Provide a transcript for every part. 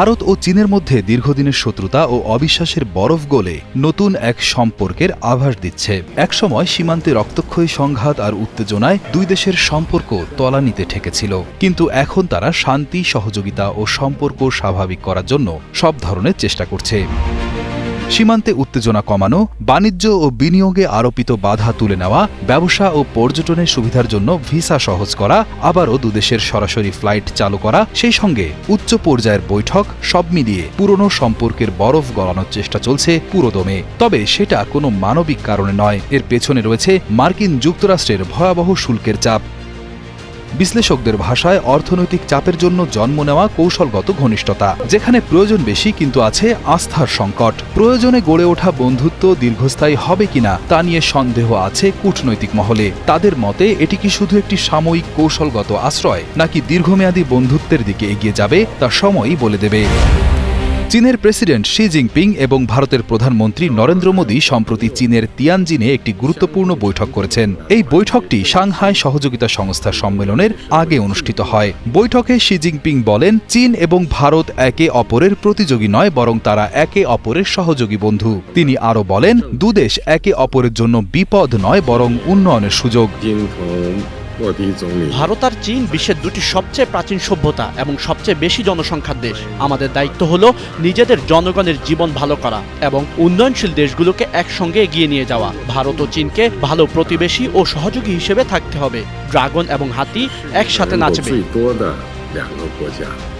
ভারত ও চীনের মধ্যে দীর্ঘদিনের শত্রুতা ও অবিশ্বাসের বরফ গলে নতুন এক সম্পর্কের আভাস দিচ্ছে। একসময় সীমান্তে রক্তক্ষয়ী সংঘাত আর উত্তেজনায় দুই দেশের সম্পর্ক তলানিতে ঠেকেছিল। কিন্তু এখন তারা শান্তি, সহযোগিতা ও সম্পর্ক স্বাভাবিক করার জন্য সব ধরনের চেষ্টা করছে। সীমান্তে উত্তেজনা কমানো, বাণিজ্য ও বিনিয়োগে আরোপিত বাধা তুলে নেওয়া, ব্যবসা ও পর্যটনের সুবিধার জন্য ভিসা সহজ করা, আবারও দুদেশের সরাসরি ফ্লাইট চালু করা, সেই সঙ্গে উচ্চ পর্যায়ের বৈঠক, সব মিলিয়ে পুরনো সম্পর্কের বরফ গলানোর চেষ্টা চলছে পুরোদমে। তবে সেটা কোনো মানবিক কারণে নয়। এর পেছনে রয়েছে মার্কিন যুক্তরাষ্ট্রের ভয়াবহ শুল্কের চাপ। বিশ্লেষকদের ভাষায় অর্থনৈতিক চাপের জন্য জন্ম নেওয়া কৌশলগত ঘনিষ্ঠতা, যেখানে প্রয়োজন বেশি কিন্তু আছে আস্থার সংকট। প্রয়োজনে গড়ে ওঠা বন্ধুত্ব দীর্ঘস্থায়ী হবে কিনা তা নিয়ে সন্দেহ আছে কূটনৈতিক মহলে। তাদের মতে, এটি কি শুধু একটি সাময়িক কৌশলগত আশ্রয়, নাকি দীর্ঘমেয়াদী বন্ধুত্বের দিকে এগিয়ে যাবে, তা সময়ই বলে দেবে। চীনের প্রেসিডেন্ট শি জিনপিং এবং ভারতের প্রধানমন্ত্রী নরেন্দ্র মোদী সম্প্রতি চীনের তিয়ানজিনে একটি গুরুত্বপূর্ণ বৈঠক করেছেন। এই বৈঠকটি সাংহাই সহযোগিতা সংস্থা সম্মেলনের আগে অনুষ্ঠিত হয়। বৈঠকে শি জিনপিং বলেন, চীন এবং ভারত একে অপরের প্রতিযোগী নয়, বরং তারা একে অপরের সহযোগী বন্ধু। তিনি আরও বলেন, দুদেশ একে অপরের জন্য বিপদ নয়, বরং উন্নয়নের সুযোগ। ভারত আর চীন বিশ্বের দুটি সবচেয়ে প্রাচীন সভ্যতা এবং সবচেয়ে বেশি জনসংখ্যার দেশ। আমাদের দায়িত্ব হলো নিজেদের জনগণের জীবন ভালো করা এবং উন্নয়নশীল দেশগুলোকে একসঙ্গে এগিয়ে নিয়ে যাওয়া। ভারত ও চীনকে ভালো প্রতিবেশী ও সহযোগী হিসেবে থাকতে হবে। ড্রাগন এবং হাতি একসাথে নাচবে।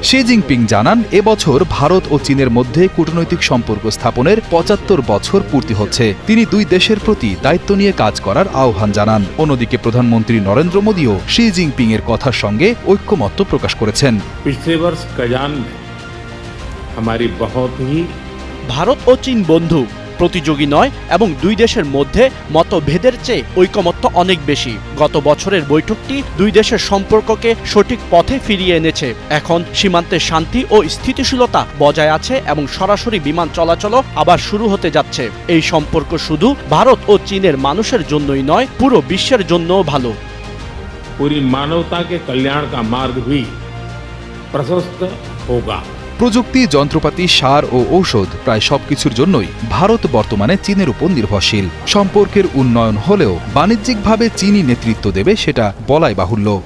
শি জিনপিং জানান এবছর ভারত ও চীনের মধ্যে কূটনৈতিক সম্পর্ক স্থাপনের পঁচাত্তর বছর পূর্তি হচ্ছে। তিনি দুই দেশের প্রতি দায়িত্ব নিয়ে কাজ করার আহ্বান জানান। অন্যদিকে প্রধানমন্ত্রী নরেন্দ্র মোদীও শি জিনপিং এর কথার সঙ্গে ঐক্যমত্য প্রকাশ করেছেন। ভারত ও চীন বন্ধু। প্রতিযোগী নয় এবং দুই দেশের মধ্যে মতভেদের চেয়ে ঐকমত্য অনেক বেশি গত বছরের বৈঠকটি দুই দেশের সম্পর্ককে সঠিক পথে ফিরিয়ে এনেছে এখন সীমান্তে শান্তি ও স্থিতিশীলতা বজায় আছে এবং সরাসরি বিমান চলাচলও আবার শুরু হতে যাচ্ছে এই সম্পর্ক শুধু ভারত ও চীনের মানুষের জন্যই নয় পুরো বিশ্বের জন্যও ভালো पूरी मानवता के कल्याण का मार्ग भी प्रशस्त होगा প্রযুক্তি, যন্ত্রপাতি, সার ও ঔষধ প্রায় সবকিছুর জন্যই ভারত বর্তমানে চীনের উপর নির্ভরশীল। সম্পর্কের উন্নয়ন হলেও বাণিজ্যিকভাবে চীনই নেতৃত্ব দেবে সেটা বলাই বাহুল্য।